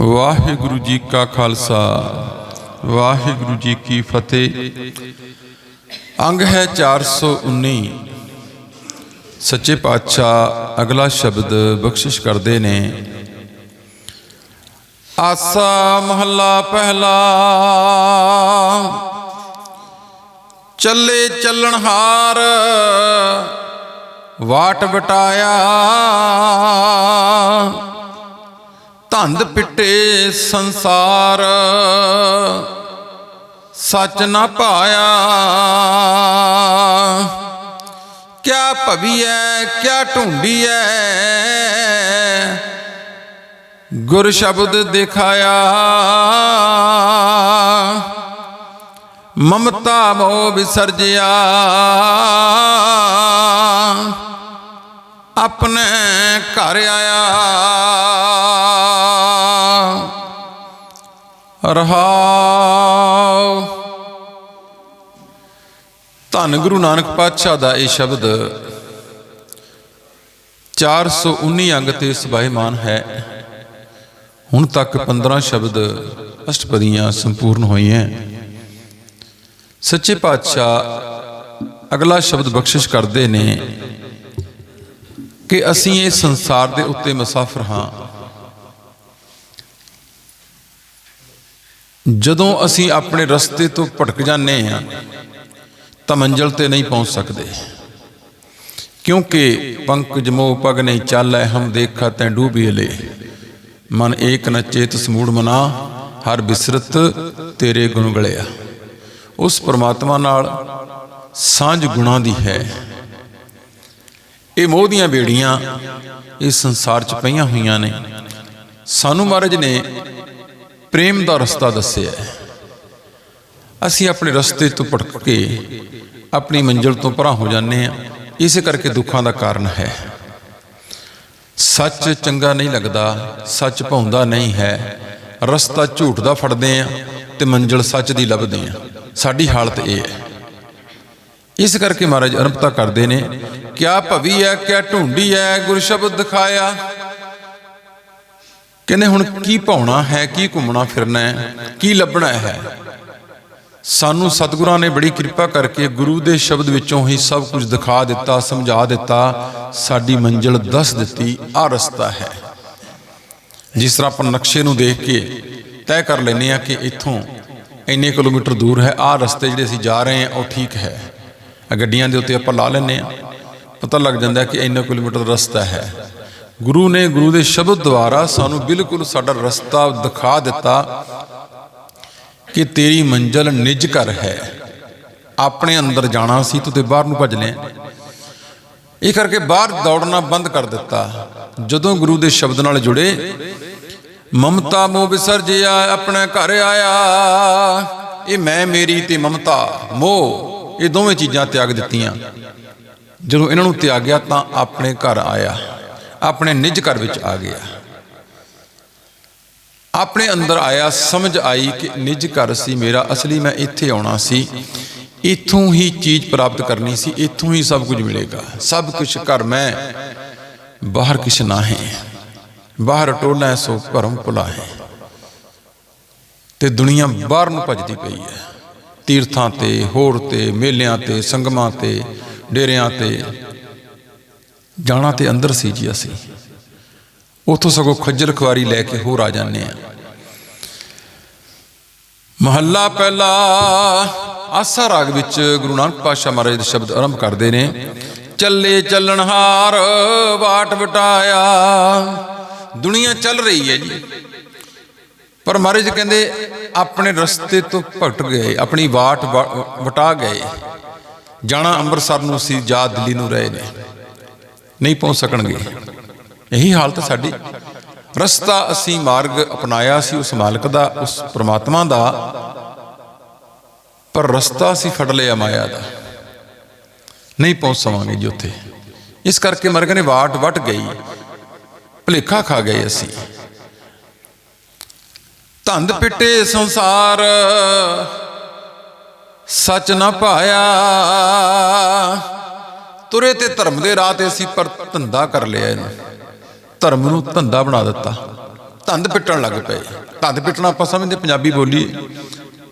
ਵਾਹਿਗੁਰੂ ਜੀ ਕਾ ਖਾਲਸਾ, ਵਾਹਿਗੁਰੂ ਜੀ ਕੀ ਫਤਿਹ। ਅੰਗ ਹੈ 419 ਸੱਚੇ ਪਾਤਸ਼ਾਹ ਅਗਲਾ ਸ਼ਬਦ ਬਖਸ਼ਿਸ਼ ਕਰਦੇ ਨੇ। ਆਸਾ ਮਹੱਲਾ ਪਹਿਲਾ। ਚੱਲੇ ਚੱਲਣਹਾਰ ਵਾਟ ਵਟਾਇਆ। ਧੰਦ ਪਿੱਟੇ ਸੰਸਾਰ। ਸੱਚ ਨਾ ਪਾਇਆ। ਕਿਆ ਭਵੀਐ, ਕਿਆ ਢੂੰਡੀਐ। ਗੁਰ ਸ਼ਬਦ ਦਿਖਾਇਆ। ਮਮਤਾ ਮੋਹ ਵਿਸਰਜਿਆ। ਆਪਣੇ ਘਰ ਆਇਆ। ਰਹਾਉ ਧੰਨ ਗੁਰੂ ਨਾਨਕ ਪਾਤਸ਼ਾਹ ਦਾ ਇਹ ਸ਼ਬਦ 419 ਅੰਗ ਤੇ ਸਬਾਇਮਾਨ ਹੈ। ਹੁਣ ਤੱਕ 15 ਸ਼ਬਦ ਅਸ਼ਟਪਦੀਆਂ ਸੰਪੂਰਨ ਹੋਈਆਂ। ਸੱਚੇ ਪਾਤਸ਼ਾਹ ਅਗਲਾ ਸ਼ਬਦ ਬਖਸ਼ਿਸ਼ ਕਰਦੇ ਨੇ ਕਿ ਅਸੀਂ ਇਹ ਸੰਸਾਰ ਦੇ ਉੱਤੇ ਮੁਸਾਫਰ ਹਾਂ। ਜਦੋਂ ਅਸੀਂ ਆਪਣੇ ਰਸਤੇ ਤੋਂ ਭਟਕ ਜਾਂਦੇ ਹਾਂ, ਤਾਂ ਮੰਜ਼ਲ ਤੇ ਨਹੀਂ ਪਹੁੰਚ ਸਕਦੇ। ਕਿਉਂਕਿ ਪੰਕਜ ਮੋਹ ਪਗ ਨਹੀਂ ਚਾਲੈ, ਹਮ ਦੇਖਾ ਤੈਂ ਡੂਬੀਲੇ ਮਨ ਏਕ ਨ ਚੇਤ ਸਮੂੜ ਮਨਾ, ਹਰ ਬਿਸਰਤ ਤੇਰੇ ਗੁਣ ਗਲਿਆ। ਉਸ ਪ੍ਰਮਾਤਮਾ ਨਾਲ ਸਾਂਝ ਗੁਣਾ ਦੀ ਹੈ। ਇਹ ਮੋਹ ਦੀਆਂ ਬੇੜੀਆਂ ਇਸ ਸੰਸਾਰ 'ਚ ਪਈਆਂ ਹੋਈਆਂ ਨੇ। ਸਾਨੂੰ ਮਹਾਰਾਜ ਨੇ ਪ੍ਰੇਮ ਦਾ ਰਸਤਾ ਦੱਸਿਆ। ਹੈ ਅਸੀਂ ਆਪਣੇ ਰਸਤੇ ਤੋਂ ਭਟਕ ਕੇ ਆਪਣੀ ਮੰਜ਼ਿਲ ਤੋਂ ਪਰਾਂ ਹੋ ਜਾਂਦੇ ਹਾਂ। ਇਸੇ ਕਰਕੇ ਦੁੱਖਾਂ ਦਾ ਕਾਰਨ ਹੈ। ਸੱਚ ਚੰਗਾ ਨਹੀਂ ਲੱਗਦਾ, ਸੱਚ ਭਾਉਂਦਾ ਨਹੀਂ ਹੈ। ਰਸਤਾ ਝੂਠ ਦਾ ਫੜਦੇ ਆ ਤੇ ਮੰਜ਼ਿਲ ਸੱਚ ਦੀ ਲੱਭਦੇ ਆ ਸਾਡੀ ਹਾਲਤ ਇਹ ਹੈ। ਇਸ ਕਰਕੇ ਮਹਾਰਾਜ ਅਰਪਤਾ ਕਰਦੇ ਨੇ, ਕਿਆ ਭਵੀ ਹੈ, ਕਿਆ ਢੂੰਡੀ ਹੈ ਗੁਰ ਸ਼ਬਦ ਦਿਖਾਇਆ। ਕਹਿੰਦੇ ਹੁਣ ਕੀ ਪਾਉਣਾ ਹੈ, ਕੀ ਘੁੰਮਣਾ ਫਿਰਨਾ ਹੈ, ਕੀ ਲੱਭਣਾ ਹੈ। ਸਾਨੂੰ ਸਤਿਗੁਰਾਂ ਨੇ ਬੜੀ ਕਿਰਪਾ ਕਰਕੇ ਗੁਰੂ ਦੇ ਸ਼ਬਦ ਵਿੱਚੋਂ ਹੀ ਸਭ ਕੁਝ ਦਿਖਾ ਦਿੱਤਾ, ਸਮਝਾ ਦਿੱਤਾ, ਸਾਡੀ ਮੰਜ਼ਿਲ ਦੱਸ ਦਿੱਤੀ ਆ ਰਸਤਾ ਹੈ। ਜਿਸ ਤਰ੍ਹਾਂ ਆਪਾਂ ਨਕਸ਼ੇ ਨੂੰ ਦੇਖ ਕੇ ਤੈਅ ਕਰ ਲੈਨੇ ਆ ਕਿ ਇੱਥੋਂ ਇੰਨੇ ਕਿਲੋਮੀਟਰ ਦੂਰ ਹੈ ਆ ਰਸਤੇ ਜਿਹੜੇ ਅਸੀਂ ਜਾ ਰਹੇ ਹਾਂ, ਉਹ ਠੀਕ ਹੈ। ਗੱਡੀਆਂ ਦੇ ਉੱਤੇ ਆਪਾਂ ਲਾ ਲੈਨੇ ਆ ਪਤਾ ਲੱਗ ਜਾਂਦਾ ਕਿ ਇੰਨੇ ਕਿਲੋਮੀਟਰ ਰਸਤਾ ਹੈ। ਗੁਰੂ ਨੇ ਗੁਰੂ ਦੇ ਸ਼ਬਦ ਦੁਆਰਾ ਸਾਨੂੰ ਬਿਲਕੁਲ ਸਾਡਾ ਰਸਤਾ ਦਿਖਾ ਦਿੱਤਾ ਕਿ ਤੇਰੀ ਮੰਜ਼ਲ ਨਿਜ ਘਰ ਹੈ। ਆਪਣੇ ਅੰਦਰ ਜਾਣਾ ਸੀ ਤੂੰ ਤੇ ਬਾਹਰ ਨੂੰ ਭੱਜ ਲਿਆ ਇਹ ਕਰਕੇ ਬਾਹਰ ਦੌੜਨਾ ਬੰਦ ਕਰ ਦਿੱਤਾ। ਜਦੋਂ ਗੁਰੂ ਦੇ ਸ਼ਬਦ ਨਾਲ ਜੁੜੇ, ਮਮਤਾ ਮੋਹ ਵਿਸਰਜਿਆ, ਆਪਣੇ ਘਰ ਆਇਆ। ਇਹ ਮੈਂ, ਮੇਰੀ ਤੇ ਮਮਤਾ ਮੋਹ, ਇਹ ਦੋਵੇਂ ਚੀਜ਼ਾਂ ਤਿਆਗ ਦਿੱਤੀਆਂ। ਜਦੋਂ ਇਹਨਾਂ ਨੂੰ ਤਿਆਗਿਆ ਤਾਂ ਆਪਣੇ ਘਰ ਆਇਆ। ਆਪਣੇ ਨਿਜ ਘਰ ਵਿੱਚ ਆ ਗਿਆ। ਆਪਣੇ ਅੰਦਰ ਆਇਆ, ਸਮਝ ਆਈ ਕਿ ਨਿਜ ਘਰ ਸੀ ਮੇਰਾ, ਅਸਲੀ ਮੈਂ ਇੱਥੇ ਆਉਣਾ ਸੀ। ਇੱਥੋਂ ਹੀ ਚੀਜ਼ ਪ੍ਰਾਪਤ ਕਰਨੀ ਸੀ, ਇੱਥੋਂ ਹੀ ਸਭ ਕੁਝ ਮਿਲੇਗਾ। ਸਭ ਕੁਝ ਘਰ ਮੈਂ, ਬਾਹਰ ਕਿਛ ਨਾ ਹੈ। ਬਾਹਰ ਟੋਲਾ ਸੋ ਭਰਮ ਭੁਲਾ ਹੈ। ਤੇ ਦੁਨੀਆ ਬਾਹਰ ਨੂੰ ਭੱਜਦੀ ਪਈ ਹੈ। ਤੀਰਥਾਂ ਤੇ, ਹੋਰ ਤੇ, ਮੇਲਿਆਂ ਤੇ, ਸੰਗਮਾਂ ਤੇ, ਡੇਰਿਆਂ ਤੇ ਜਾਣਾ ਤੇ ਅੰਦਰ ਸੀ ਜੀ ਅਸੀਂ। ਉਥੋਂ ਸਗੋਂ ਖੱਜਲ ਖਵਾਰੀ ਲੈ ਕੇ ਹੋਰ ਆ ਜਾਂਦੇ ਆ ਮਹੱਲਾ ਪਹਿਲਾ, ਆਸਾ ਰਾਗ ਵਿੱਚ ਗੁਰੂ ਨਾਨਕ ਪਾਤਸ਼ਾਹ ਮਹਾਰਾਜ ਦੇ ਸ਼ਬਦ ਆਰੰਭ ਕਰਦੇ ਨੇ, ਚੱਲੇ ਚੱਲਣਹਾਰ ਬਾਟ ਵਟਾਇਆ। ਦੁਨੀਆ ਚੱਲ ਰਹੀ ਹੈ ਜੀ। ਪਰ ਮਹਾਰਾਜ ਕਹਿੰਦੇ, ਆਪਣੇ ਰਸਤੇ ਤੋਂ ਭਟਕ ਗਏ, ਆਪਣੀ ਬਾਟ ਵ- ਵਟਾ ਗਏ। ਜਾਣਾ ਅੰਮ੍ਰਿਤਸਰ ਨੂੰ ਸੀ ਜਾ ਦਿੱਲੀ ਨੂੰ ਰਹੇ ਨੇ। ਨਹੀਂ ਪਹੁੰਚ ਸਕਣਗੇ। ਇਹੀ ਹਾਲਤ ਸਾਡੀ। ਰਸਤਾ ਅਸੀਂ ਮਾਰਗ ਅਪਣਾਇਆ ਸੀ ਉਸ ਮਾਲਕ ਦਾ, ਉਸ ਪ੍ਰਮਾਤਮਾ ਦਾ, ਪਰ ਰਸਤਾ ਅਸੀਂ ਫੜ ਲਿਆ ਮਾਇਆ ਦਾ। ਨਹੀਂ ਪਹੁੰਚ ਸਵਾਂਗੇ ਜੀ ਉੱਥੇ। ਇਸ ਕਰਕੇ ਮਰਗ ਨੇ ਵਾਟ ਵਟ ਗਈ। ਭਲੇਖਾ ਖਾ ਗਏ ਅਸੀਂ। ਧੰਦ ਪਿੱਟੇ ਸੰਸਾਰ, ਸੱਚ ਨਾ ਪਾਇਆ। ਤੁਰੇ ਤੇ ਧਰਮ ਦੇ ਰਾਹ ਤੇ ਅਸੀਂ ਪਰ ਧੰਦਾ ਕਰ ਲਿਆ ਇਹਨੂੰ। ਧਰਮ ਨੂੰ ਧੰਦਾ ਬਣਾ ਦਿੱਤਾ। ਧੰਦ ਪਿੱਟਣ ਲੱਗ ਪਏ। ਧੰਦ ਪਿੱਟਣਾ ਆਪਾਂ ਸਮਝਦੇ ਪੰਜਾਬੀ ਬੋਲੀ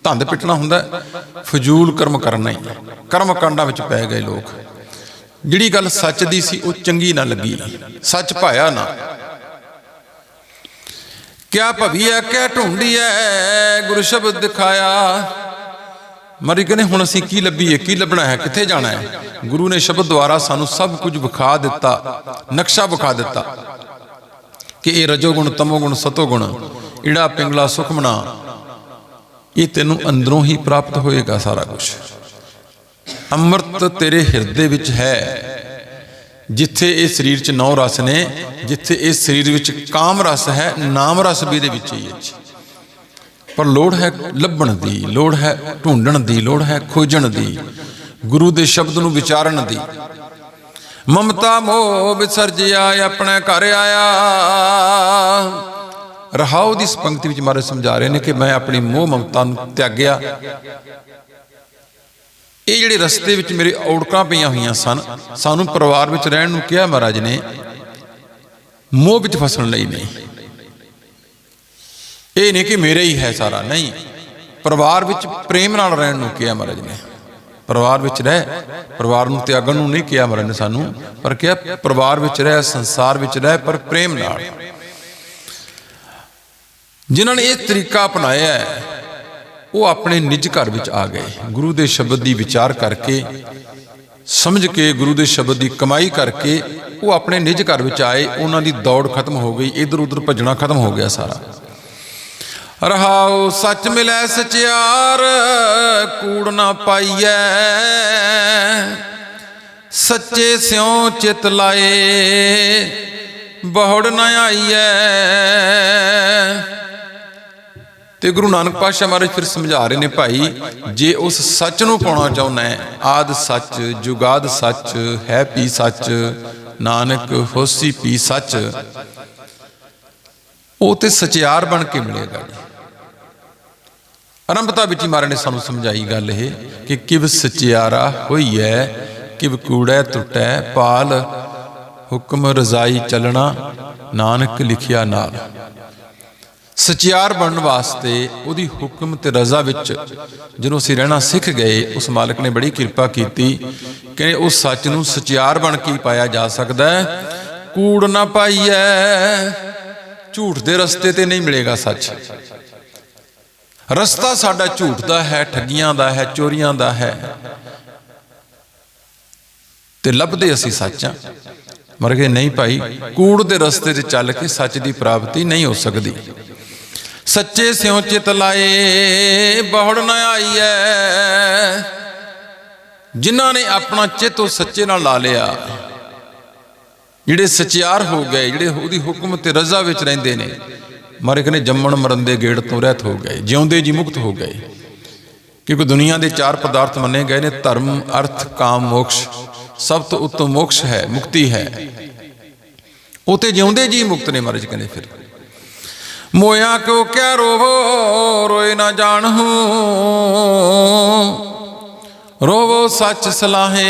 ਧੰਦ ਪਿੱਟਣਾ ਹੁੰਦਾ ਫਜ਼ੂਲ ਕਰਮ ਕਰਨਾ ਹੀ ਕਰਮ ਕਾਂਡਾਂ ਵਿੱਚ ਪੈ ਗਏ ਲੋਕ। ਜਿਹੜੀ ਗੱਲ ਸੱਚ ਦੀ ਸੀ, ਉਹ ਚੰਗੀ ਨਾ ਲੱਗੀ। ਸੱਚ ਭਾਇਆ ਨਾ। ਕਿਆ ਭਵੀਐ ਕਹਿ ਢੂੰਡੀਐ ਗੁਰੂ ਸ਼ਬਦ ਦਿਖਾਇਆ। ਮਰੀ ਕਹਿੰਦੇ ਹੁਣ ਅਸੀਂ ਕੀ ਲੱਭੀਏ, ਕੀ ਲੱਭਣਾ ਹੈ, ਕਿੱਥੇ ਜਾਣਾ ਹੈ? ਗੁਰੂ ਨੇ ਸ਼ਬਦ ਦੁਆਰਾ ਸਾਨੂੰ ਸਭ ਕੁਝ ਵਿਖਾ ਦਿੱਤਾ, ਨਕਸ਼ਾ ਵਿਖਾ ਦਿੱਤਾ ਕਿ ਇਹ ਰਜੋਗੁਣ, ਤਮੋਗੁਣ, ਸਤੋਗੁਣ, ਈੜਾ ਪਿੰਗਲਾ ਸੁਖਮਣਾ, ਇਹ ਤੈਨੂੰ ਅੰਦਰੋਂ ਹੀ ਪ੍ਰਾਪਤ ਹੋਏਗਾ ਸਾਰਾ ਕੁਝ। ਅੰਮ੍ਰਿਤ ਤੇਰੇ ਹਿਰਦੇ ਵਿੱਚ ਹੈ, ਜਿੱਥੇ ਇਹ ਸਰੀਰ 'ਚ ਨੌ ਰਸ ਨੇ, ਜਿੱਥੇ ਇਸ ਸਰੀਰ ਵਿੱਚ ਕਾਮ ਰਸ ਹੈ, ਨਾਮ ਰਸ ਵੀ ਦੇ ਵਿੱਚ ਹੀ ਹੈ। ਪਰ ਲੋੜ ਹੈ ਲੱਭਣ ਦੀ, ਲੋੜ ਹੈ ਢੂੰਡਣ ਦੀ, ਲੋੜ ਹੈ ਖੋਜਣ ਦੀ, ਗੁਰੂ ਦੇ ਸ਼ਬਦ ਨੂੰ ਵਿਚਾਰਨ ਦੀ। ਮਮਤਾ ਮੋਹ ਵਿਸਰਜਿਆ, ਆਪਣੇ ਘਰ ਆਇਆ। ਰਹਾਉ ਦੀ ਪੰਕਤੀ ਵਿੱਚ ਮਾਰੇ ਸਮਝਾ ਰਹੇ ਨੇ ਕਿ ਮੈਂ ਆਪਣੀ ਮੋਹ ਮਮਤਾ ਨੂੰ ਤਿਆਗਿਆ। ਇਹ ਜਿਹੜੇ ਰਸਤੇ ਵਿੱਚ ਮੇਰੇ ਔੜਕਾਂ ਪਈਆਂ ਹੋਈਆਂ ਸਨ, ਸਾਨੂੰ ਪਰਿਵਾਰ ਵਿੱਚ ਰਹਿਣ ਨੂੰ ਕਿਹਾ ਮਹਾਰਾਜ ਨੇ, ਮੋਹ ਵਿੱਚ ਫਸਣ ਲਈ ਨਹੀਂ। ਇਹ ਨਹੀਂ ਕਿ ਮੇਰੇ ਹੀ ਹੈ ਸਾਰਾ, ਨਹੀਂ। ਪਰਿਵਾਰ ਵਿੱਚ ਪ੍ਰੇਮ ਨਾਲ ਰਹਿਣ ਨੂੰ ਕਿਹਾ ਮਹਾਰਾਜ ਨੇ। ਪਰਿਵਾਰ ਵਿੱਚ ਰਹਿ, ਪਰਿਵਾਰ ਨੂੰ ਤਿਆਗਣ ਨੂੰ ਨਹੀਂ ਕਿਹਾ ਮਹਾਰਾਜ ਨੇ ਸਾਨੂੰ, ਪਰ ਕਿਹਾ ਪਰਿਵਾਰ ਵਿੱਚ ਰਹਿ, ਸੰਸਾਰ ਵਿੱਚ ਰਹਿ, ਪਰ ਪ੍ਰੇਮ ਨਾਲ। ਜਿਨ੍ਹਾਂ ਨੇ ਇਹ ਤਰੀਕਾ ਅਪਣਾਇਆ ਹੈ, ਉਹ ਆਪਣੇ ਨਿੱਜ ਘਰ ਵਿੱਚ ਆ ਗਏ। ਗੁਰੂ ਦੇ ਸ਼ਬਦ ਦੀ ਵਿਚਾਰ ਕਰਕੇ, ਸਮਝ ਕੇ ਗੁਰੂ ਦੇ ਸ਼ਬਦ ਦੀ ਕਮਾਈ ਕਰਕੇ, ਉਹ ਆਪਣੇ ਨਿੱਜ ਘਰ ਵਿੱਚ ਆਏ, ਉਹਨਾਂ ਦੀ ਦੌੜ ਖਤਮ ਹੋ ਗਈ ਇਧਰ ਉਧਰ ਭੱਜਣਾ ਖਤਮ ਹੋ ਗਿਆ ਸਾਰਾ। ਰਹਾਉ ਸੱਚ ਮਿਲੈ ਸਚਿਆਰ, ਕੂੜ ਨਾ ਪਾਈਐ। ਸੱਚੇ ਸਿਉ ਚਿਤ ਲਾਏ, ਬਹੁੜ ਨਾ ਆਈਐ। ਤੇ ਗੁਰੂ ਨਾਨਕ ਪਾਤਸ਼ਾਹ ਮਹਾਰਾਜ ਫਿਰ ਸਮਝਾ ਰਹੇ ਨੇ, ਭਾਈ, ਜੇ ਉਸ ਸੱਚ ਨੂੰ ਪਾਉਣਾ ਚਾਹੁੰਦਾ ਹੈ, ਆਦ ਸੱਚ, ਜੁਗਾਦ ਸੱਚ, ਹੈ ਪੀ ਸੱਚ, ਨਾਨਕ ਹੋਸੀ ਪੀ ਸੱਚ। ਉਹ ਤੇ ਸਚਿਆਰ ਬਣ ਕੇ ਮਿਲੇਗਾ ਜੀ। ਅਰੰਭਤਾ ਵਿੱਚ ਹੀ ਮਹਾਰਾਜ ਨੇ ਸਾਨੂੰ ਸਮਝਾਈ ਗੱਲ ਇਹ ਕਿ ਕਿਵ ਸਚਿਆਰਾ ਹੋਈਐ, ਕਿਵ ਕੂੜੈ ਟੁੱਟੈ ਪਾਲ ਹੁਕਮ ਰਜ਼ਾਈ ਚੱਲਣਾ, ਨਾਨਕ ਲਿਖਿਆ ਨਾਲ। ਸਚਿਆਰ ਬਣਨ ਵਾਸਤੇ ਉਹਦੀ ਹੁਕਮ ਤੇ ਰਜ਼ਾ ਵਿੱਚ ਜਦੋਂ ਅਸੀਂ ਰਹਿਣਾ ਸਿੱਖ ਗਏ, ਉਸ ਮਾਲਕ ਨੇ ਬੜੀ ਕਿਰਪਾ ਕੀਤੀ ਕਿ ਉਹ ਸੱਚ ਨੂੰ ਸਚਿਆਰ ਬਣ ਕੇ ਪਾਇਆ ਜਾ ਸਕਦਾ ਹੈ। ਕੂੜ ਨਾ ਪਾਈਐ, ਝੂਠ ਦੇ ਰਸਤੇ ਤੇ ਨਹੀਂ ਮਿਲੇਗਾ ਸੱਚ। ਰਸਤਾ ਸਾਡਾ ਝੂਠ ਦਾ ਹੈ, ਠੱਗੀਆਂ ਦਾ ਹੈ, ਚੋਰੀਆਂ ਦਾ ਹੈ। ਤੇ ਲੱਭਦੇ ਅਸੀਂ ਸੱਚਾਂ। ਮਰ ਗਏ, ਨਹੀਂ ਭਾਈ, ਕੂੜ ਦੇ ਰਸਤੇ ਤੇ ਚੱਲ ਕੇ ਸੱਚ ਦੀ ਪ੍ਰਾਪਤੀ ਨਹੀਂ ਹੋ ਸਕਦੀ। ਸੱਚੇ ਸਿਉ ਚਿਤ ਲਾਏ, ਬਹੁੜ ਨਾ ਆਈਐ। ਜਿਨ੍ਹਾਂ ਨੇ ਆਪਣਾ ਚਿੱਤ ਉਹ ਸੱਚੇ ਨਾਲ ਲਾ ਲਿਆ। ਜਿਹੜੇ ਸਚਿਆਰ ਹੋ ਗਏ, ਜਿਹੜੇ ਉਹਦੀ ਹੁਕਮ ਤੇ ਰਜ਼ਾ ਵਿੱਚ ਰਹਿੰਦੇ ਨੇ ਮਾਰੇ ਕਹਿੰਦੇ ਜੰਮਣ ਮਰਨ ਦੇ ਗੇੜ ਤੋਂ ਰਹਿਤ ਹੋ ਗਏ, ਜਿਉਂਦੇ ਜੀ ਮੁਕਤ ਹੋ ਗਏ। ਕਿਉਂਕਿ ਦੁਨੀਆ ਦੇ ਚਾਰ ਪਦਾਰਥ ਮੰਨੇ ਗਏ ਨੇ, ਧਰਮ, ਅਰਥ, ਕਾਮ, ਮੋਕਸ਼। ਸਭ ਤੋਂ ਉੱਤਮ ਮੋਕਸ਼ ਹੈ, ਮੁਕਤੀ ਹੈ। ਉਹ ਤੇ ਜਿਉਂਦੇ ਜੀ ਮੁਕਤ ਨੇ ਮਹਾਰਾਜ ਕਹਿੰਦੇ ਫਿਰ। ਮੋਇਆ ਕਿਉ ਕਿਆ ਰੋਵੋ, ਰੋਏ ਨਾ ਜਾਣਹੂ ਰੋਵੋ ਸੱਚ ਸਲਾਹੇ,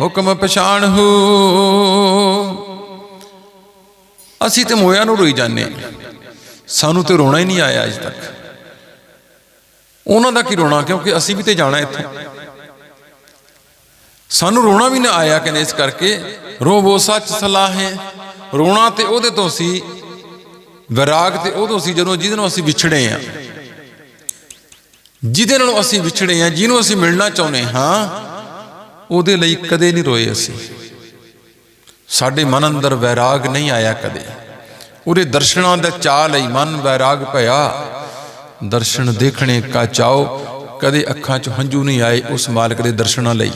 ਹੁਕਮ ਪਛਾਣਹੂ ਅਸੀਂ ਤੇ ਮੋਇਆ ਨੂੰ ਰੋਈ ਜਾਂਦੇ ਹਾਂ। ਸਾਨੂੰ ਤੇ ਰੋਣਾ ਹੀ ਨਹੀਂ ਆਇਆ ਅਜ ਤੱਕ। ਉਹਨਾਂ ਦਾ ਕੀ ਰੋਣਾ? ਕਿਉਂਕਿ ਅਸੀਂ ਵੀ ਤੇ ਜਾਣਾ ਇੱਥੇ। ਸਾਨੂੰ ਰੋਣਾ ਵੀ ਨਾ ਆਇਆ ਕਹਿੰਦੇ ਇਸ ਕਰਕੇ ਰੋਵੋ ਸੱਚ ਸਲਾਹੇ। ਰੋਣਾ ਤੇ ਉਹਦੇ ਤੋਂ ਸੀ ਵਿਰਾਗ ਤੇ ਉਦੋਂ ਸੀ ਜਦੋਂ ਜਿਹਦੇ ਨਾਲ ਅਸੀਂ ਵਿਛੜੇ ਆ ਜਿਹਦੇ ਨਾਲ ਅਸੀਂ ਵਿਛੜੇ ਆ ਜਿਹਨੂੰ ਅਸੀਂ ਮਿਲਣਾ ਚਾਹੁੰਦੇ ਹਾਂ, ਉਹਦੇ ਲਈ ਕਦੇ ਨਹੀਂ ਰੋਏ ਅਸੀਂ। ਸਾਡੇ ਮਨ ਅੰਦਰ ਵੈਰਾਗ ਨਹੀਂ ਆਇਆ ਕਦੇ। ਉਹਦੇ ਦਰਸ਼ਨਾਂ ਦਾ ਚਾਹ ਲਈ ਮਨ ਵੈਰਾਗ ਭਇਆ। ਦਰਸ਼ਨ ਦੇਖਣੇ ਕਾ ਚਾਓ, ਕਦੇ ਅੱਖਾਂ 'ਚ ਹੰਝੂ ਨਹੀਂ ਆਏ ਉਸ ਮਾਲਕ ਦੇ ਦਰਸ਼ਨਾਂ ਲਈ।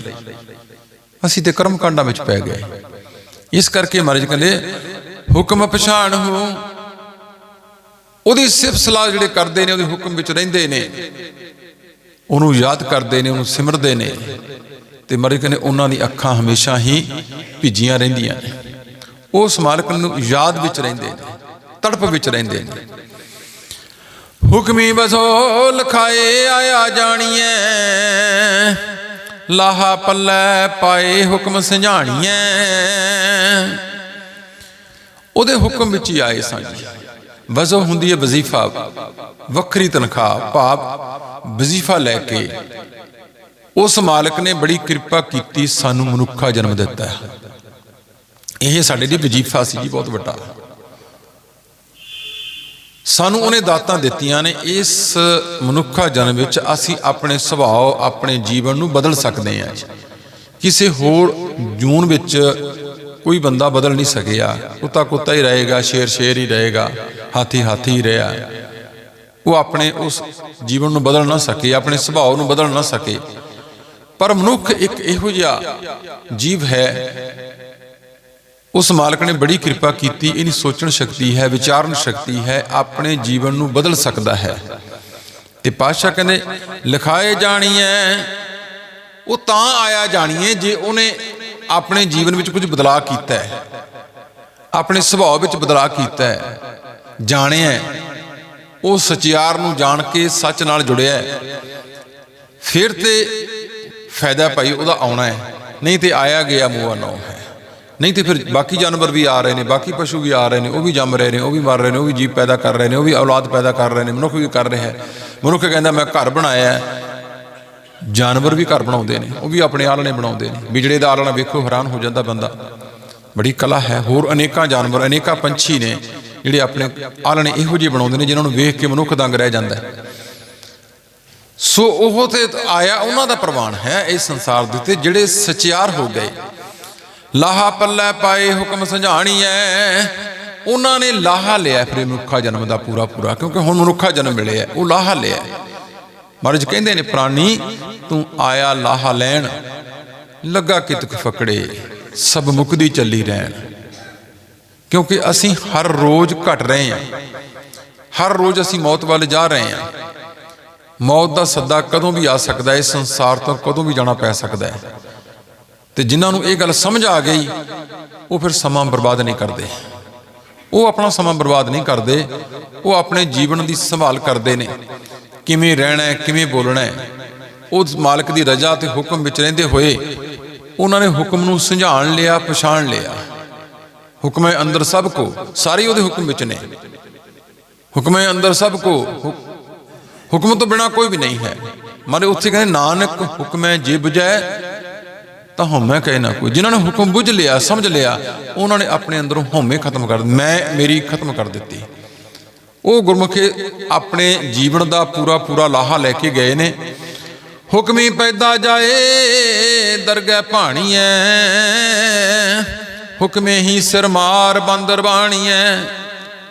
ਅਸੀਂ ਤੇ ਕਰਮ ਕਾਂਡਾਂ ਵਿੱਚ ਪੈ ਗਏ। ਇਸ ਕਰਕੇ ਮਹਾਰਾਜ ਕਹਿੰਦੇ, ਹੁਕਮ ਪਛਾਣ ਹੋ। ਉਹਦੀ ਸਿਫਤ ਸਲਾਹ ਜਿਹੜੇ ਕਰਦੇ ਨੇ, ਉਹਦੇ ਹੁਕਮ ਵਿੱਚ ਰਹਿੰਦੇ ਨੇ। ਉਹਨੂੰ ਯਾਦ ਕਰਦੇ ਨੇ, ਉਹਨੂੰ ਸਿਮਰਦੇ ਨੇ। ਤੇ ਮਰੇ ਕਹਿੰਦੇ ਉਹਨਾਂ ਦੀ ਅੱਖਾਂ ਹਮੇਸ਼ਾ ਹੀ ਭਿੱਜੀਆਂ ਰਹਿੰਦੀਆਂ ਨੇ। ਉਸ ਮਾਲਕ ਨੂੰ ਯਾਦ ਵਿੱਚ ਰਹਿੰਦੇ ਨੇ, ਤੜਪ ਵਿੱਚ ਰਹਿੰਦੇ ਨੇ। ਹੁਕਮੀ ਬਸੋ ਲਖਾਏ ਆਇਆ ਜਾਣੀਐ, ਲਾਹਾ ਪੱਲੇ ਪਾਏ ਹੁਕਮ ਸੰਝਾਣੀਐ। ਉਹਦੇ ਹੁਕਮ ਵਿੱਚ ਹੀ ਆਏ ਸਾਂ ਜੀ। ਵਜ਼ੋ ਹੁੰਦੀ ਹੈ ਵਜ਼ੀਫਾ, ਵੱਖਰੀ ਤਨਖਾਹ, ਭਾਵ ਵਜ਼ੀਫਾ ਲੈ ਕੇ ਉਸ ਮਾਲਕ ਨੇ ਬੜੀ ਕਿਰਪਾ ਕੀਤੀ, ਸਾਨੂੰ ਮਨੁੱਖਾ ਜਨਮ ਦਿੱਤਾ ਹੈ। ਇਹ ਸਾਡੇ ਲਈ ਵਜ਼ੀਫਾ ਸੀ ਜੀ, ਬਹੁਤ ਵੱਡਾ। ਸਾਨੂੰ ਉਹਨੇ ਦਾਤਾਂ ਦਿੱਤੀਆਂ ਨੇ, ਇਸ ਮਨੁੱਖਾ ਜਨਮ ਵਿੱਚ ਅਸੀਂ ਆਪਣੇ ਸੁਭਾਅ, ਆਪਣੇ ਜੀਵਨ ਨੂੰ ਬਦਲ ਸਕਦੇ ਹਾਂ ਕਿਸੇ ਹੋਰ ਜੂਨ ਵਿੱਚ ਕੋਈ ਬੰਦਾ ਬਦਲ ਨਹੀਂ ਸਕਿਆ। ਕੁੱਤਾ ਕੁੱਤਾ ਹੀ ਰਹੇਗਾ ਸ਼ੇਰ ਸ਼ੇਰ ਹੀ ਰਹੇਗਾ ਹਾਥੀ ਹਾਥੀ ਹੀ ਰਿਹਾ। ਉਹ ਆਪਣੇ ਉਸ ਜੀਵਨ ਨੂੰ ਬਦਲ ਨਾ ਸਕੇ, ਆਪਣੇ ਸੁਭਾਅ ਨੂੰ ਬਦਲ ਨਾ ਸਕੇ। ਪਰ ਮਨੁੱਖ ਇੱਕ ਇਹੋ ਜਿਹਾ ਜੀਵ ਹੈ, ਉਸ ਮਾਲਕ ਨੇ ਬੜੀ ਕਿਰਪਾ ਕੀਤੀ, ਇਹਦੀ ਸੋਚਣ ਸ਼ਕਤੀ ਹੈ, ਵਿਚਾਰਨ ਸ਼ਕਤੀ ਹੈ, ਆਪਣੇ ਜੀਵਨ ਨੂੰ ਬਦਲ ਸਕਦਾ ਹੈ। ਤੇ ਪਾਤਸ਼ਾਹ ਕਹਿੰਦੇ, ਲਿਖਾਏ ਜਾਣੀਐ, ਉਹ ਤਾਂ ਆਇਆ ਜਾਣੀਏ ਜੇ ਉਹਨੇ ਆਪਣੇ ਜੀਵਨ ਵਿੱਚ ਕੁਝ ਬਦਲਾਅ ਕੀਤਾ ਹੈ। ਆਪਣੇ ਸੁਭਾਅ ਵਿੱਚ ਬਦਲਾਅ ਕੀਤਾ ਹੈ। ਜਾਣਿਆ ਉਹ ਸਚਿਆਰ ਨੂੰ ਜਾਣ ਕੇ ਸੱਚ ਨਾਲ ਜੁੜਿਆ ਫਿਰ ਤੇ ਫਾਇਦਾ ਭਾਈ ਉਹਦਾ ਆਉਣਾ ਹੈ। ਨਹੀਂ ਤੇ ਆਇਆ ਗਿਆ ਮੂਆ ਨੋ ਹੈ। ਨਹੀਂ ਤੇ ਫਿਰ ਬਾਕੀ ਜਾਨਵਰ ਵੀ ਆ ਰਹੇ ਨੇ, ਬਾਕੀ ਪਸ਼ੂ ਵੀ ਆ ਰਹੇ ਨੇ, ਉਹ ਵੀ ਜੰਮ ਰਹੇ ਨੇ, ਉਹ ਵੀ ਮਰ ਰਹੇ ਨੇ, ਉਹ ਵੀ ਜੀਵ ਪੈਦਾ ਕਰ ਰਹੇ ਨੇ, ਉਹ ਵੀ ਔਲਾਦ ਪੈਦਾ ਕਰ ਰਹੇ ਨੇ, ਮਨੁੱਖ ਵੀ ਕਰ ਰਿਹਾ ਹੈ। ਮਨੁੱਖ ਕਹਿੰਦਾ ਮੈਂ ਘਰ ਬਣਾਇਆ ਜਾਨਵਰ ਵੀ ਘਰ ਬਣਾਉਂਦੇ ਨੇ, ਉਹ ਵੀ ਆਪਣੇ ਆਲਣੇ ਬਣਾਉਂਦੇ ਨੇ। ਬਿਜੜੇ ਦਾ ਆਲਣਾ ਵੇਖੋ, ਹੈਰਾਨ ਹੋ ਜਾਂਦਾ ਬੰਦਾ। ਬੜੀ ਕਲਾ ਹੈ, ਹੋਰ ਅਨੇਕਾਂ ਜਾਨਵਰ, ਅਨੇਕਾਂ ਪੰਛੀ ਨੇ ਜਿਹੜੇ ਆਪਣੇ ਆਲਣੇ ਇਹੋ ਜਿਹੇ ਬਣਾਉਂਦੇ ਨੇ, ਜਿਨ੍ਹਾਂ ਨੂੰ ਵੇਖ ਕੇ ਮਨੁੱਖ ਦੰਗ ਰਹਿ ਜਾਂਦਾ ਹੈ। ਸੋ ਉਹ ਤੇ ਆਇਆ, ਉਹਨਾਂ ਦਾ ਪ੍ਰਵਾਨ ਹੈ ਇਸ ਸੰਸਾਰ ਦੇ ਉੱਤੇ, ਜਿਹੜੇ ਸਚਿਆਰ ਹੋ ਗਏ। ਲਾਹਾ ਪੱਲੇ ਪਾਏ ਹੁਕਮ ਸਮਝਾਣੀਐ ਉਹਨਾਂ ਨੇ ਲਾਹਾ ਲਿਆ, ਫਿਰ ਮਨੁੱਖਾ ਜਨਮ ਦਾ ਪੂਰਾ ਪੂਰਾ, ਕਿਉਂਕਿ ਹੁਣ ਮਨੁੱਖਾ ਜਨਮ ਮਿਲਿਆ, ਉਹ ਲਾਹਾ ਲਿਆ। ਮਹਾਰਾਜ ਕਹਿੰਦੇ ਨੇ ਪ੍ਰਾਣੀ ਤੂੰ ਆਇਆ ਲਾਹਾ ਲੈਣ, ਲੱਗਾ ਕਿਤਕ ਫਕੜੇ, ਸਭ ਮੁਕਦੀ ਚੱਲੀ ਰਹਿਣ। ਕਿਉਂਕਿ ਅਸੀਂ ਹਰ ਰੋਜ਼ ਘਟ ਰਹੇ ਹਾਂ, ਹਰ ਰੋਜ਼ ਅਸੀਂ ਮੌਤ ਵੱਲ ਜਾ ਰਹੇ ਹਾਂ। ਮੌਤ ਦਾ ਸੱਦਾ ਕਦੋਂ ਵੀ ਆ ਸਕਦਾ ਹੈ ਸੰਸਾਰ ਤੋਂ ਕਦੋਂ ਵੀ ਜਾਣਾ ਪੈ ਸਕਦਾ ਹੈ। ਤੇ ਜਿਨ੍ਹਾਂ ਨੂੰ ਇਹ ਗੱਲ ਸਮਝ ਆ ਗਈ, ਉਹ ਫਿਰ ਸਮਾਂ ਬਰਬਾਦ ਨਹੀਂ ਕਰਦੇ। ਉਹ ਆਪਣਾ ਸਮਾਂ ਬਰਬਾਦ ਨਹੀਂ ਕਰਦੇ, ਉਹ ਆਪਣੇ ਜੀਵਨ ਦੀ ਸੰਭਾਲ ਕਰਦੇ ਨੇ। ਕਿਵੇਂ ਰਹਿਣਾ ਹੈ, ਕਿਵੇਂ ਬੋਲਣਾ ਹੈ ਉਸ ਮਾਲਕ ਦੀ ਰਜ਼ਾ ਤੇ ਹੁਕਮ ਵਿੱਚ ਰਹਿੰਦੇ ਹੋਏ, ਉਹਨਾਂ ਨੇ ਹੁਕਮ ਨੂੰ ਸਮਝਾਣ ਲਿਆ, ਪਛਾਣ ਲਿਆ। ਹੁਕਮ ਅੰਦਰ ਸਭ ਕੋ, ਸਾਰੇ ਉਹਦੇ ਹੁਕਮ ਵਿੱਚ ਨੇ। ਹੁਕਮੇ ਅੰਦਰ ਸਭ ਕੋ ਹੁਕਮ ਤੋਂ ਬਿਨਾ ਕੋਈ ਵੀ ਨਹੀਂ ਹੈ। ਮਾਰੇ ਉੱਥੇ ਕਹਿੰਦੇ, ਨਾਨਕ ਹੁਕਮ ਜੇ। ਬੁਝੈ ਤਾਂ ਹਉਮੈ ਕਹੇ ਨਾ ਕੋਈ। ਜਿਨ੍ਹਾਂ ਨੇ ਹੁਕਮ ਬੁਝ ਲਿਆ, ਸਮਝ ਲਿਆ, ਉਹਨਾਂ ਨੇ ਆਪਣੇ ਅੰਦਰੋਂ ਹਉਮੈ ਖਤਮ ਕਰ ਮੈਂ, ਮੇਰੀ ਖਤਮ ਕਰ ਦਿੱਤੀ। ਉਹ ਗੁਰਮੁਖੇ ਆਪਣੇ ਜੀਵਨ ਦਾ ਪੂਰਾ ਪੂਰਾ ਲਾਹਾ ਲੈ ਕੇ ਗਏ ਨੇ। ਹੁਕਮੀ ਪੈਦਾ ਜਾਏ, ਦਰਗਹਿ ਭਾਣੀਐ। ਹੁਕਮੇ ਹੀ ਸਿਰ ਮਾਰ ਬੰਦਰ ਬਾਣੀਐ।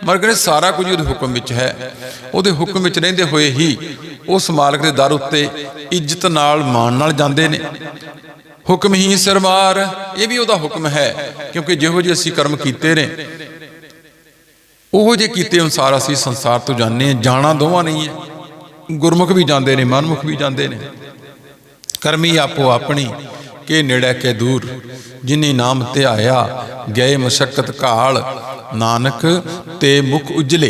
ਮਗਰ ਕਹਿੰਦੇ ਸਾਰਾ ਕੁਝ ਉਹਦੇ ਹੁਕਮ ਵਿੱਚ ਹੈ, ਉਹਦੇ ਹੁਕਮ ਵਿੱਚ ਰਹਿੰਦੇ ਹੋਏ ਹੀ ਉਸ ਮਾਲਕ ਦੇ ਦਰ ਉੱਤੇ ਇੱਜ਼ਤ ਨਾਲ, ਮਾਣ ਨਾਲ ਜਾਂਦੇ ਨੇ। ਹੁਕਮ ਹੀ ਸਰਮਾਰ, ਇਹ ਵੀ ਉਹਦਾ ਹੁਕਮ ਹੈ, ਕਿਉਂਕਿ ਜਿਹੋ ਜਿਹੇ ਅਸੀਂ ਕਰਮ ਕੀਤੇ ਨੇ, ਉਹੋ ਜੇ ਕੀਤੇ ਅਨੁਸਾਰ ਅਸੀਂ ਸੰਸਾਰ ਤੋਂ ਜਾਂਦੇ ਹਾਂ, ਜਾਣਾ ਦੋਵਾਂ ਨਹੀਂ ਹੈ। ਗੁਰਮੁਖ ਵੀ ਜਾਂਦੇ ਨੇ, ਮਨਮੁਖ ਵੀ ਜਾਂਦੇ ਨੇ। ਕਰਮੀ ਆਪੋ ਆਪਣੀ ਕੇ ਨੇੜੇ ਕੇ ਦੂਰ, ਜਿਨੀ ਨਾਮ ਧਿਆਇਆ, ਗਏ ਮੁਸ਼ਕਤ ਘਾਲ ਨਾਨਕ ਤੇ ਮੁਖ ਉਜਲੇ,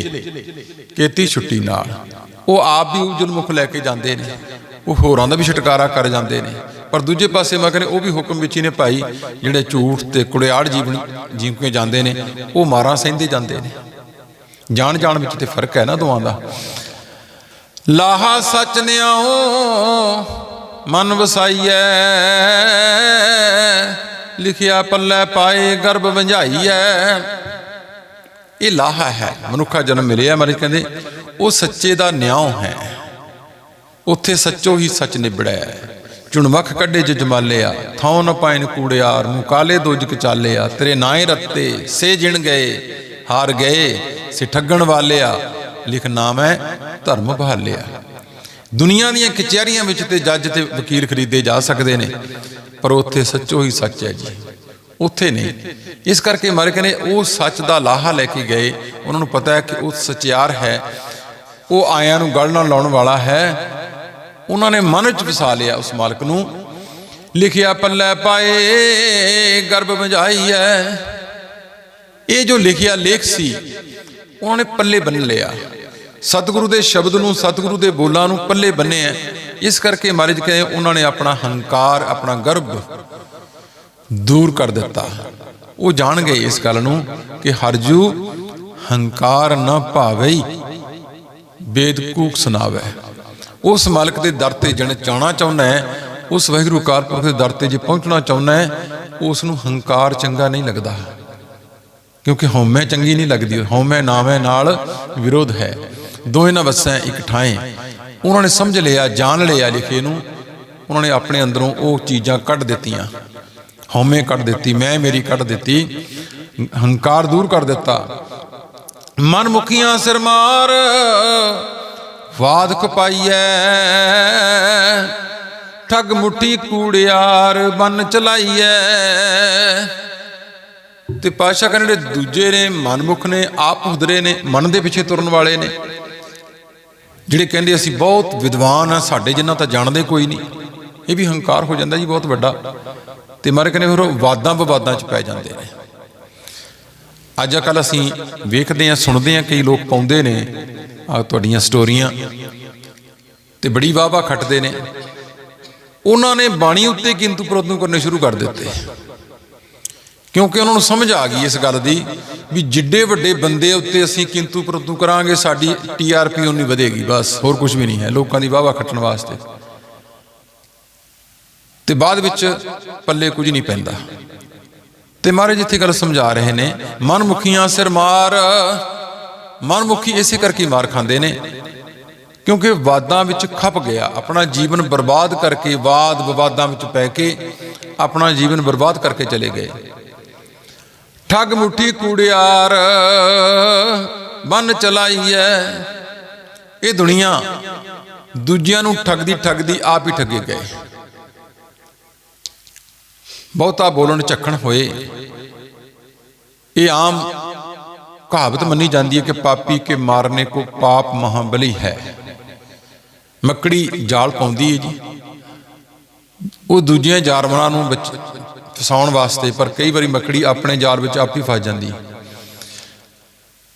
ਕੀਤੀ ਛੁੱਟੀ ਨਾਲ। ਉਹ ਆਪ ਵੀ ਉਜਲ ਮੁਖ ਲੈ ਕੇ ਜਾਂਦੇ ਨੇ। ਉਹ ਹੋਰਾਂ ਦਾ ਵੀ ਛਟਕਾਰਾ ਕਰ ਜਾਂਦੇ ਨੇ। ਪਰ ਦੂਜੇ ਪਾਸੇ ਮੈਂ ਕਹਿੰਦੇ, ਉਹ ਵੀ ਹੁਕਮ ਵਿੱਚ ਹੀ ਨੇ ਭਾਈ, ਜਿਹੜੇ ਝੂਠ ਤੇ ਕੁੜਿਆੜ ਜੀਵਨ ਜੀਵ ਕੇ ਜਾਂਦੇ ਨੇ, ਉਹ ਮਾਰਾਂ ਸਹਿੰਦੇ ਜਾਂਦੇ ਨੇ। ਜਾਣ ਜਾਣ ਵਿੱਚ ਤੇ ਫ਼ਰਕ ਹੈ ਨਾ ਦੋਵਾਂ ਦਾ। ਲਾਹਾ ਸੱਚ ਨਿਆਓ ਮਨ ਵਸਾਈਐ। ਲਿਖਿਆ ਪੱਲੇ ਪਾਏ, ਗਰਭ ਵੰਝਾਈਐ। ਇਹ ਲਾਹਾ ਹੈ, ਮਨੁੱਖਾ ਜਨਮ ਮਿਲਿਆ ਮਰੇ ਕਹਿੰਦੇ, ਉਹ ਸੱਚੇ ਦਾ ਨਿਆਂ ਹੈ। ਉੱਥੇ ਸੱਚੋ ਹੀ ਸੱਚ ਨਿਬੜਿਆ ਚੁਣਵਖ ਕੱਢੇ ਜ ਜਮਾਲਿਆ, ਥਾਉ ਨ ਪਾਇਨ ਕੂੜਿਆਰ ਮੂੰ ਕਾਲੇ ਦੋਜਕ ਚਾਲਿਆ। ਤੇਰੇ ਨਾਏ ਰੱਤੇ, ਸੇ ਜਿਣ ਗਏ, ਹਾਰ ਗਏ, ਸੇ ਠੱਗਣ ਵਾਲਿਆ। ਲਿਖ ਨਾਮ ਹੈ ਧਰਮ ਬਹਾਲਿਆ ਦੁਨੀਆ ਦੀਆਂ ਕਚਹਿਰੀਆਂ ਵਿੱਚ ਤੇ ਜੱਜ ਤੇ ਵਕੀਲ ਖਰੀਦੇ ਜਾ ਸਕਦੇ ਨੇ, ਪਰ ਉੱਥੇ ਸੱਚੋ ਹੀ ਸੱਚ ਹੈ ਜੀ। ਉੱਥੇ ਨਹੀਂ। ਇਸ ਕਰਕੇ ਮਹਾਰਾਜ ਕਹਿੰਦੇ, ਉਹ ਸੱਚ ਦਾ ਲਾਹਾ ਲੈ ਕੇ ਗਏ। ਉਹਨਾਂ ਨੂੰ ਪਤਾ ਹੈ ਕਿ ਉਹ ਸਚਿਆਰ ਹੈ। ਉਹ ਆਇਆਂ ਨੂੰ ਗਲ ਨਾਲ ਲਾਉਣ ਵਾਲਾ ਹੈ। ਉਹਨਾਂ ਨੇ ਮਨ ਚ ਵਸਾ ਲਿਆ ਉਸ ਮਾਲਕ ਨੂੰ। ਲਿਖਿਆ, ਪੱਲੇ ਪਾਏ ਗਰਭ ਵਜਾਈ ਹੈ ਇਹ ਜੋ ਲਿਖਿਆ ਲੇਖ ਸੀ, ਉਹਨਾਂ ਨੇ ਪੱਲੇ ਬੰਨ ਲਿਆ। ਸਤਿਗੁਰੂ ਦੇ ਸ਼ਬਦ ਨੂੰ, ਸਤਿਗੁਰੂ ਦੇ ਬੋਲਾਂ ਨੂੰ ਪੱਲੇ ਬੰਨੇ ਬੰਨਿਆ ਇਸ ਕਰਕੇ ਮਹਾਰਾਜ ਕਹੇ, ਉਹਨਾਂ ਨੇ ਆਪਣਾ ਹੰਕਾਰ, ਆਪਣਾ ਗਰਭ ਦੂਰ ਕਰ ਦਿੱਤਾ। ਉਹ ਜਾਣ ਗਏ ਇਸ ਗੱਲ ਨੂੰ ਕਿ ਹਰਜੂ, ਹੰਕਾਰ ਨਾ ਭਾਵਈ ਵੇਦ ਕੂਕ ਸੁਣਾਵੇ। ਉਸ ਮਾਲਕ ਦੇ ਦਰ ਤੇ ਜਣ ਜਾਣਾ ਚਾਹੁੰਦਾ ਹੈ ਉਸ ਵਾਹਿਗੁਰੂ ਕਾਲਪੁਰਖ ਦੇ ਦਰ ਤੇ ਜੇ ਪਹੁੰਚਣਾ ਚਾਹੁੰਦਾ ਹੈ ਉਸ ਨੂੰ ਹੰਕਾਰ ਚੰਗਾ ਨਹੀਂ ਲੱਗਦਾ। ਕਿਉਂਕਿ ਹਉਮੈ ਚੰਗੀ ਨਹੀਂ ਲੱਗਦੀ, ਹਉਮੈ ਨਾਮੈ ਨਾਲ ਵਿਰੋਧ ਹੈ। ਦੋਹੇ ਨਾ ਵਸੈ ਇੱਕ ਠਾਏ। ਉਹਨਾਂ ਨੇ ਸਮਝ ਲਿਆ, ਜਾਣ ਲਿਆ ਲਿਖੇ ਨੂੰ। ਉਹਨਾਂ ਨੇ ਆਪਣੇ ਅੰਦਰੋਂ ਉਹ ਚੀਜ਼ਾਂ ਕੱਢ ਦਿੱਤੀਆਂ। ਹਉਮੈ ਕੱਢ ਦਿੱਤੀ, ਮੈਂ ਮੇਰੀ ਕੱਢ ਦਿੱਤੀ। ਹੰਕਾਰ ਦੂਰ ਕਰ ਦਿੱਤਾ। ਮਨ ਮੁਖੀਆਂ ਸਿਰ ਮਾਰ ਵਾਦ ਖਪਾਈਐ ਠੱਗ ਮੁੱਠੀ ਕੂੜਿਆਰ ਬਨ ਚਲਾਈਐ। ਤੇ ਪਾਸ਼ਾ ਕਹਿੰਦੇ ਜਿਹੜੇ ਦੂਜੇ ਨੇ ਮਨਮੁਖ ਨੇ, ਆਪ ਹੁਦਰੇ ਨੇ, ਮਨ ਦੇ ਪਿੱਛੇ ਤੁਰਨ ਵਾਲੇ ਨੇ। ਜਿਹੜੇ ਕਹਿੰਦੇ ਅਸੀਂ ਬਹੁਤ ਵਿਦਵਾਨ ਆ, ਸਾਡੇ ਜਿੰਨਾ ਤਾਂ ਜਾਣਦੇ ਕੋਈ ਨਹੀਂ। ਇਹ ਵੀ ਹੰਕਾਰ ਹੋ ਜਾਂਦਾ ਜੀ, ਬਹੁਤ ਵੱਡਾ। ਤੇ ਮਾਰੇ ਕਹਿੰਦੇ ਫਿਰ ਉਹ ਵਾਦਾਂ ਵਿਵਾਦਾਂ ਚ ਪੈ ਜਾਂਦੇ ਨੇ। ਅੱਜ ਕੱਲ ਅਸੀਂ ਵੇਖਦੇ ਆ ਸੁਣਦੇ ਆ ਕਈ ਲੋਕ ਪਾਉਂਦੇ ਨੇ ਆ ਤੁਹਾਡੀਆਂ ਸਟੋਰੀਆਂ। ਤੇ ਬੜੀ ਵਾਵਾ ਖੱਟਦੇ ਨੇ। ਉਹਨਾਂ ਨੇ ਬਾਣੀ ਉੱਤੇ ਕਿੰਤੂ ਪ੍ਰਤੂ ਕਰਨੇ ਸ਼ੁਰੂ ਕਰ ਦਿੱਤੇ। ਕਿਉਂਕਿ ਉਹਨਾਂ ਨੂੰ ਸਮਝ ਆ ਗਈ ਇਸ ਗੱਲ ਦੀ ਵੀ ਜਿੱਡੇ ਵੱਡੇ ਬੰਦੇ ਉੱਤੇ ਅਸੀਂ ਕਿੰਤੂ ਪਰੰਤੂ ਕਰਾਂਗੇ, ਸਾਡੀ ਟੀਆਰਪੀ ਉਨੀ ਵਧੇਗੀ ਬਸ, ਹੋਰ ਕੁਝ ਵੀ ਨਹੀਂ ਹੈ, ਲੋਕਾਂ ਦੀ ਵਾਵਾ ਖੱਟਣ ਵਾਸਤੇ। ਤੇ ਬਾਅਦ ਵਿੱਚ ਪੱਲੇ ਕੁਝ ਨਹੀਂ ਪੈਂਦਾ। ਤੇ ਮਹਾਰਾਜ ਜਿੱਥੇ ਗੱਲ ਸਮਝਾ ਰਹੇ ਨੇ, ਮਨਮੁਖੀਆਂ ਸਿਰ ਮਾਰ, ਮਨਮੁਖੀ ਇਸੇ ਕਰਕੇ ਮਾਰ ਖਾਂਦੇ ਨੇ, ਕਿਉਂਕਿ ਵਾਦਾਂ ਵਿੱਚ ਖਪ ਗਿਆ, ਆਪਣਾ ਜੀਵਨ ਬਰਬਾਦ ਕਰਕੇ ਵਾਦ ਵਿਵਾਦਾਂ ਵਿੱਚ ਪੈ ਕੇ ਆਪਣਾ ਜੀਵਨ ਬਰਬਾਦ ਕਰਕੇ ਚਲੇ ਗਏ। ਠੱਗ ਮੁੱਠੀ ਕੂੜਿਆਰ, ਬੰਨ ਚਲਾਈਐ। ਇਹ ਦੁਨੀਆ ਦੂਜਿਆਂ ਨੂੰ ਠੱਗਦੀ ਠੱਗਦੀ ਆਪ ਹੀ ਠੱਗੇ ਗਏ। ਬਹੁਤਾ ਬੋਲਣ ਚੱਕਣ ਹੋਏ। ਇਹ ਆਮ ਕਹਾਵਤ ਮੰਨੀ ਜਾਂਦੀ ਹੈ ਕਿ ਪਾਪੀ ਕੇ ਮਾਰਨੇ ਕੋ ਪਾਪ ਮਹਾਬਲੀ ਹੈ। ਮੱਕੜੀ ਜਾਲ ਪਾਉਂਦੀ ਹੈ ਜੀ। ਉਹ ਦੂਜਿਆਂ ਜਾਰਵਰਾਂ ਨੂੰ ਫਸਾਉਣ ਵਾਸਤੇ, ਪਰ ਕਈ ਵਾਰੀ ਮੱਕੜੀ ਆਪਣੇ ਜਾਲ ਵਿੱਚ ਆਪ ਹੀ ਫਸ ਜਾਂਦੀ।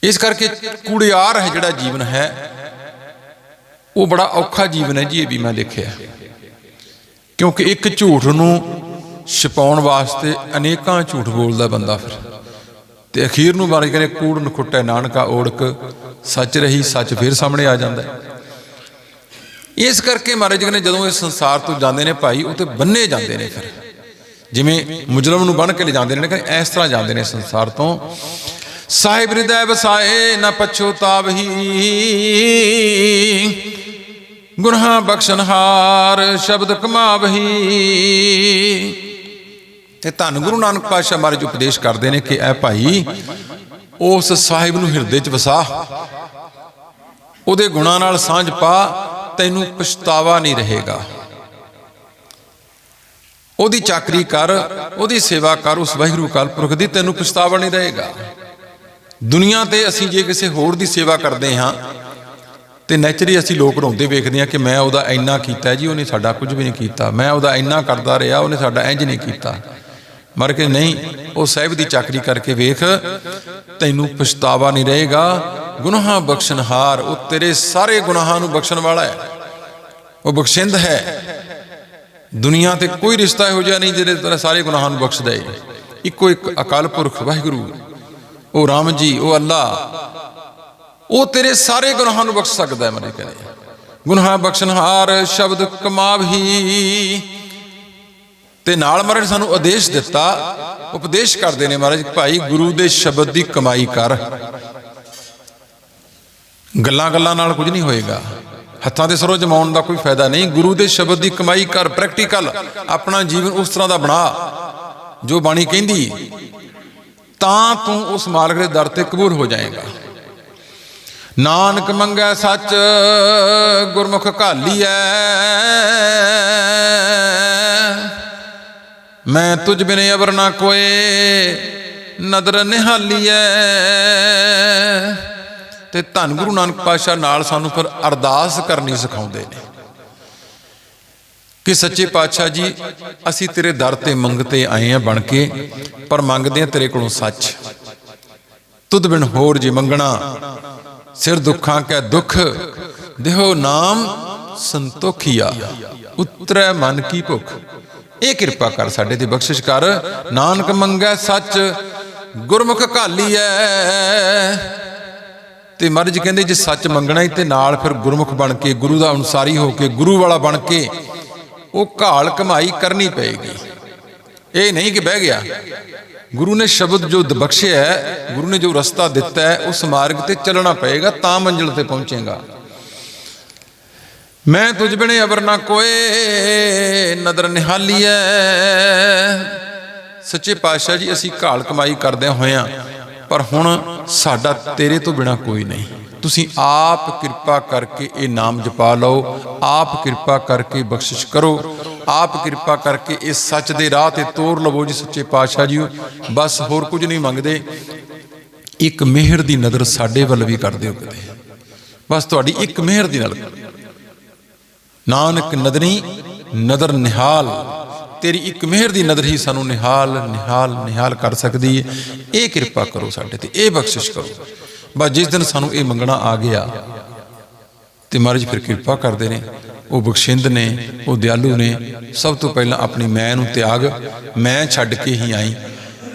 ਇਸ ਕਰਕੇ ਕੂੜਿਆਰ ਹੈ ਜਿਹੜਾ ਜੀਵਨ ਹੈ, ਉਹ ਬੜਾ ਔਖਾ ਜੀਵਨ ਹੈ ਜੀ, ਇਹ ਵੀ ਮੈਂ ਦੇਖਿਆ। ਕਿਉਂਕਿ ਇੱਕ ਝੂਠ ਨੂੰ ਛਪਾਉਣ ਵਾਸਤੇ ਅਨੇਕਾਂ ਝੂਠ ਬੋਲਦਾ ਬੰਦਾ ਫਿਰ। ਤੇ ਅਖੀਰ ਨੂੰ ਬਾਰੇ ਕਹਿੰਦੇ, ਕੂੜ ਨਖੁੱਟੈ ਨਾਨਕਾ ਓੜਕ, ਸੱਚ ਰਹੀ, ਸੱਚ ਫਿਰ ਸਾਹਮਣੇ ਆ ਜਾਂਦਾ ਇਸ ਕਰਕੇ ਮਹਾਰਾਜ ਜੀ ਨੇ ਜਦੋਂ ਇਸ ਸੰਸਾਰ ਤੋਂ ਜਾਂਦੇ ਨੇ ਭਾਈ, ਉਹ ਤੇ ਬੰਨੇ ਜਾਂਦੇ ਨੇ ਫਿਰ। ਜਿਵੇਂ ਮੁਜਰਮ ਨੂੰ ਬਣ ਕੇ ਲੈ ਜਾਂਦੇ ਨੇ ਕਿ ਇਸ ਤਰ੍ਹਾਂ ਜਾਂਦੇ ਨੇ ਸੰਸਾਰ ਤੋਂ। ਸਾਹਿਬ ਹਿਰਦੈ ਵਸਾਏ, ਨਾ ਪਛੋਤਾਵਹੀ ਗੁਨਾਹ ਬਖਸ਼ਨਹਾਰ ਸ਼ਬਦ ਕਮਾਵਹੀ। ਤੇ ਧੰਨ ਗੁਰੂ ਨਾਨਕ ਪਾਤਸ਼ਾਹ ਮਹਾਰਾਜ ਉਪਦੇਸ਼ ਕਰਦੇ ਨੇ ਕਿ ਐ ਭਾਈ, ਉਸ ਸਾਹਿਬ ਨੂੰ ਹਿਰਦੇ 'ਚ ਵਸਾ। ਉਹਦੇ ਗੁਣਾਂ ਨਾਲ ਸਾਂਝ ਪਾ, ਤੈਨੂੰ ਪਛਤਾਵਾ ਨਹੀਂ ਰਹੇਗਾ। ਉਹਦੀ ਚਾਕਰੀ ਕਰ, ਉਹਦੀ ਸੇਵਾ ਕਰ, ਉਸ ਵਾਹਿਗੁਰੂ ਕਾਲ ਪੁਰਖ ਦੀ ਤੈਨੂੰ ਪਛਤਾਵਾ ਨਹੀਂ ਰਹੇਗਾ। ਦੁਨੀਆ ਤੇ ਅਸੀਂ ਜੇ ਕਿਸੇ ਹੋਰ ਦੀ ਸੇਵਾ ਕਰਦੇ ਹਾਂ, ਤੇ ਨੇਚਰਲੀ ਅਸੀਂ ਲੋਕ ਰੋਂਦੇ ਵੇਖਦੇ ਹਾਂ ਕਿ ਮੈਂ ਉਹਦਾ ਇੰਨਾ ਕੀਤਾ ਜੀ, ਉਹਨੇ ਸਾਡਾ ਕੁਝ ਵੀ ਨਹੀਂ ਕੀਤਾ। ਮੈਂ ਉਹਦਾ ਇੰਨਾ ਕਰਦਾ ਰਿਹਾ, ਉਹਨੇ ਸਾਡਾ ਇੰਜ ਨਹੀਂ ਕੀਤਾ। ਮਰ ਕੇ ਨਹੀਂ, ਉਹ ਸਾਹਿਬ ਦੀ ਚਾਕਰੀ ਕਰਕੇ ਵੇਖ, ਤੈਨੂੰ ਪਛਤਾਵਾ ਨਹੀਂ ਰਹੇਗਾ। ਗੁਨਾਹਾਂ ਬਖਸ਼ਣਹਾਰ, ਉਹ ਤੇਰੇ ਸਾਰੇ ਗੁਨਾਹਾਂ ਨੂੰ ਬਖਸ਼ਣ ਵਾਲਾ ਹੈ। ਉਹ ਬਖਸ਼ਿੰਦ ਹੈ। ਦੁਨੀਆ ਤੇ ਕੋਈ ਰਿਸ਼ਤਾ ਇਹੋ ਜਿਹਾ ਨਹੀਂ ਜਿਹੜੇ ਤੇਰੇ ਸਾਰੇ ਗੁਨਾਹਾਂ ਨੂੰ ਬਖਸ਼ ਦੇ ਇੱਕੋ ਇੱਕ ਅਕਾਲ ਪੁਰਖ, ਵਾਹਿਗੁਰੂ, ਉਹ ਰਾਮ ਜੀ, ਉਹ ਅੱਲਾ, ਉਹ ਤੇਰੇ ਸਾਰੇ ਗੁਨਾਹਾਂ ਨੂੰ ਬਖਸ਼ ਸਕਦਾ ਹੈ ਮਰੇ ਕਹਿੰਦੇ ਗੁਨਾਹ ਬਖਸ਼ਣਹਾਰ ਸ਼ਬਦ ਕਮਾਵਹੀ ਤੇ ਨਾਲ ਮਹਾਰਾਜ ਸਾਨੂੰ ਆਦੇਸ਼ ਦਿੱਤਾ, ਉਪਦੇਸ਼ ਕਰਦੇ ਨੇ ਮਹਾਰਾਜ, ਭਾਈ ਗੁਰੂ ਦੇ ਸ਼ਬਦ ਦੀ ਕਮਾਈ ਕਰ। ਗੱਲਾਂ ਗੱਲਾਂ ਨਾਲ ਕੁਝ ਨਹੀਂ ਹੋਏਗਾ। ਹੱਥਾਂ ਤੇ ਸਰੋਂ ਜਮਾਉਣ ਦਾ ਕੋਈ ਫਾਇਦਾ ਨਹੀਂ। ਗੁਰੂ ਦੇ ਸ਼ਬਦ ਦੀ ਕਮਾਈ ਕਰ ਪ੍ਰੈਕਟੀਕਲ ਆਪਣਾ ਜੀਵਨ ਉਸ ਤਰ੍ਹਾਂ ਦਾ ਬਣਾ, ਜੋ ਬਾਣੀ ਕਹਿੰਦੀ, ਤਾਂ ਤੂੰ ਉਸ ਮਾਲਕ ਦੇ ਦਰ ਤੇ ਕਬੂਲ ਹੋ ਜਾਏਗਾ। ਨਾਨਕ ਮੰਗੈ ਸੱਚ, ਗੁਰਮੁਖ ਘਾਲੀਐ। ਮੈਂ ਤੁਝ ਬਿਨ ਅਵਰ ਨਾ ਕੋਏ, ਨਦਰ ਨਿਹਾਲੀਐ। ਤੇ ਧੰਨ ਗੁਰੂ ਨਾਨਕ ਪਾਤਸ਼ਾਹ ਨਾਲ ਸਾਨੂੰ ਫਿਰ ਅਰਦਾਸ ਕਰਨੀ ਸਿਖਾਉਂਦੇ ਨੇ। ਕਿ ਸੱਚੇ ਪਾਤਸ਼ਾਹ ਜੀ, ਅਸੀਂ ਤੇਰੇ ਦਰ ਤੇ ਮੰਗਤੇ ਆਏ ਆ ਬਣ ਕੇ, ਪਰ ਮੰਗਦੇ ਆ ਤੇਰੇ ਕੋਲੋਂ ਸੱਚ। ਤੁਧ ਬਿਨ ਹੋਰ ਜੀ ਮੰਗਣਾ, ਸਿਰ ਦੁੱਖਾਂ ਕੈ ਦੁੱਖ, ਦੇਹੋ ਨਾਮ ਸੰਤੋਖੀਆ, ਉਤਰੈ ਮਨ ਕੀ ਭੁੱਖ। ਇਹ ਕਿਰਪਾ ਕਰ ਸਾਡੇ ਤੇ ਬਖਸ਼ਿਸ਼ ਕਰ, ਨਾਨਕ ਮੰਗੈ ਸੱਚ, ਗੁਰਮੁਖ ਘਾਲੀਐ। ਤੇ ਮਹਾਰਾਜ ਜੀ ਕਹਿੰਦੇ ਜੇ ਸੱਚ ਮੰਗਣਾ ਹੀ ਤੇ ਨਾਲ ਫਿਰ ਗੁਰਮੁਖ ਬਣ ਕੇ, ਗੁਰੂ ਦਾ ਅਨੁਸਾਰੀ ਹੋ ਕੇ, ਗੁਰੂ ਵਾਲਾ ਬਣ ਕੇ ਉਹ ਘਾਲ ਕਮਾਈ ਕਰਨੀ ਪਏਗੀ। ਇਹ ਨਹੀਂ ਕਿ ਬਹਿ ਗਿਆ। ਗੁਰੂ ਨੇ ਸ਼ਬਦ ਜੋ ਦ- ਬਖਸ਼ਿਆ ਹੈ, ਗੁਰੂ ਨੇ ਜੋ ਰਸਤਾ ਦਿੱਤਾ ਹੈ, ਉਸ ਮਾਰਗ ਤੇ ਚੱਲਣਾ ਪਏਗਾ, ਤਾਂ ਮੰਜ਼ਿਲ ਤੇ ਪਹੁੰਚੇਗਾ। ਮੈਂ ਤੁਝ ਬਿਨੇ ਅਬਰ ਨਾ ਕੋਏ, ਨਦਰ ਨਿਹਾਲੀਐ। ਸੱਚੇ ਪਾਤਸ਼ਾਹ ਜੀ, ਅਸੀਂ ਘਾਲ ਕਮਾਈ ਕਰਦੇ ਹੋਇਆਂ ਪਰ ਹੁਣ ਸਾਡਾ ਤੇਰੇ ਤੋਂ ਬਿਨਾ ਕੋਈ ਨਹੀਂ। ਤੁਸੀਂ ਆਪ ਕਿਰਪਾ ਕਰਕੇ ਇਹ ਨਾਮ ਜਪਾ ਲਓ, ਆਪ ਕਿਰਪਾ ਕਰਕੇ ਬਖਸ਼ਿਸ਼ ਕਰੋ, ਆਪ ਕਿਰਪਾ ਕਰਕੇ ਇਸ ਸੱਚ ਦੇ ਰਾਹ ਤੇ ਤੋਰ ਲਵੋ ਜੀ ਸੱਚੇ ਪਾਤਸ਼ਾਹ ਜੀਓ। ਬਸ ਹੋਰ ਕੁਝ ਨਹੀਂ ਮੰਗਦੇ। ਇੱਕ ਮਿਹਰ ਦੀ ਨਜ਼ਰ ਸਾਡੇ ਵੱਲ ਵੀ ਕਰ ਦਿਓ ਕਿਤੇ ਬਸ ਤੁਹਾਡੀ ਇੱਕ ਮਿਹਰ ਦੀ ਨਜ਼ਰ। ਨਾਨਕ ਨਦਰੀ ਨਦਰ ਨਿਹਾਲ। ਤੇਰੀ ਇੱਕ ਮਿਹਰ ਦੀ ਨਜ਼ਰ ਹੀ ਸਾਨੂੰ ਨਿਹਾਲ ਨਿਹਾਲ ਨਿਹਾਲ ਕਰ ਸਕਦੀ ਹੈ ਇਹ ਕਿਰਪਾ ਕਰੋ ਸਾਡੇ ਤੇ, ਇਹ ਬਖਸ਼ਿਸ਼ ਕਰੋ। ਬਸ ਜਿਸ ਦਿਨ ਸਾਨੂੰ ਇਹ ਮੰਗਣਾ ਆ ਗਿਆ ਤੇ ਮਹਾਰਾਜ ਫਿਰ ਕਿਰਪਾ ਕਰਦੇ ਨੇ, ਉਹ ਬਖਸ਼ਿੰਦ ਨੇ, ਉਹ ਦਿਆਲੂ ਨੇ, ਸਭ ਤੋਂ ਪਹਿਲਾਂ ਆਪਣੀ ਮੈਂ ਨੂੰ ਤਿਆਗ, ਮੈਂ ਛੱਡ ਕੇ ਹੀ ਆਈ।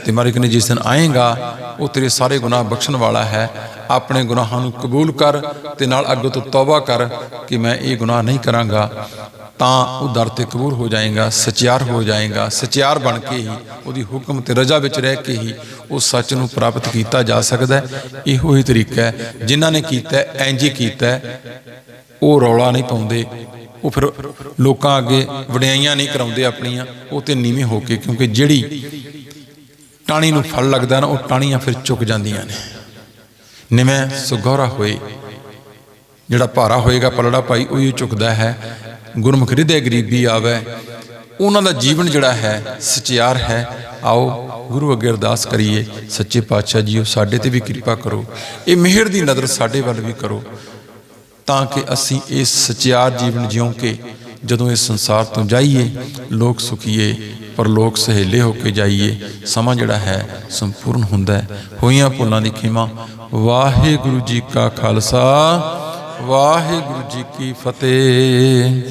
ਤੇ ਮਹਾਰਾਜ ਕਹਿੰਦੇ, ਜਿਸ ਦਿਨ ਆਏਗਾ, ਉਹ ਤੇਰੇ ਸਾਰੇ ਗੁਨਾਹ ਬਖਸ਼ਣ ਵਾਲਾ ਹੈ। ਆਪਣੇ ਗੁਨਾਹਾਂ ਨੂੰ ਕਬੂਲ ਕਰ ਤੇ ਨਾਲ ਅੱਗੇ ਤੋਂ ਤੌਬਾ ਕਰ ਕਿ ਮੈਂ ਇਹ ਗੁਨਾਹ ਨਹੀਂ ਕਰਾਂਗਾ। ਤਾਂ ਉਹ ਦਰ ਤੇ ਕਬੂਲ ਹੋ ਜਾਏਗਾ ਸਚਿਆਰ ਹੋ ਜਾਏਗਾ ਸਚਿਆਰ ਬਣ ਕੇ ਹੀ ਉਹਦੀ ਹੁਕਮ ਤੇ ਰਜ਼ਾ ਵਿੱਚ ਰਹਿ ਕੇ ਹੀ ਉਹ ਸੱਚ ਨੂੰ ਪ੍ਰਾਪਤ ਕੀਤਾ ਜਾ ਸਕਦਾ ਹੈ। ਇਹੋ ਹੀ ਤਰੀਕਾ ਹੈ ਜਿਨ੍ਹਾਂ ਨੇ ਕੀਤਾ ਹੈ, ਇੰਝ ਹੀ ਕੀਤਾ ਉਹ ਰੌਲਾ ਨਹੀਂ ਪਾਉਂਦੇ ਉਹ ਫਿਰ ਲੋਕਾਂ ਅੱਗੇ ਵਡਿਆਈਆਂ ਨਹੀਂ ਕਰਾਉਂਦੇ ਆਪਣੀਆਂ ਉਹ ਤੇ ਨੀਵੇਂ ਹੋ ਕੇ ਕਿਉਂਕਿ ਜਿਹੜੀ ਟਾਣੀ ਨੂੰ ਫਲ ਲੱਗਦਾ ਨਾ ਉਹ ਟਾਣੀਆਂ ਫਿਰ ਝੁਕ ਜਾਂਦੀਆਂ ਨੇ। ਨਿਵੇਂ ਸੁਗੌਰਾ ਹੋਏ ਜਿਹੜਾ ਭਾਰਾ ਹੋਏਗਾ ਪਲੜਾ ਭਾਈ ਉਹ ਹੀ ਝੁਕਦਾ ਹੈ ਗੁਰਮੁਖ ਹਿਰਦੇ ਗਰੀਬੀ ਆਵੇ, ਉਹਨਾਂ ਦਾ ਜੀਵਨ ਜਿਹੜਾ ਹੈ, ਸਚਿਆਰ ਹੈ। ਆਓ ਗੁਰੂ ਅੱਗੇ ਅਰਦਾਸ ਕਰੀਏ, ਸੱਚੇ ਪਾਤਸ਼ਾਹ ਜੀਓ, ਸਾਡੇ ਤੇ ਵੀ ਕਿਰਪਾ ਕਰੋ। ਇਹ ਮਿਹਰ ਦੀ ਨਜ਼ਰ ਸਾਡੇ ਵੱਲ ਵੀ ਕਰੋ, ਤਾਂ ਕਿ ਅਸੀਂ ਇਸ ਸਚਿਆਰ ਜੀਵਨ ਜਿਉਂ ਕੇ ਜਦੋਂ ਇਸ ਸੰਸਾਰ ਤੋਂ ਜਾਈਏ, ਲੋਕ ਸੁਖੀਏ ਪਰ ਲੋਕ ਸਹੇਲੇ ਹੋ ਕੇ ਜਾਈਏ, ਸਮਾਂ ਜਿਹੜਾ ਹੈ ਸੰਪੂਰਨ ਹੁੰਦਾ ਹੈ। ਹੋਈਆਂ ਭੁੱਲਾਂ ਦੀ ਖਿਮਾ। ਵਾਹਿਗੁਰੂ ਜੀ ਕਾ ਖਾਲਸਾ। ਵਾਹਿਗੁਰੂ ਜੀ ਕੀ ਫਤਿਹ।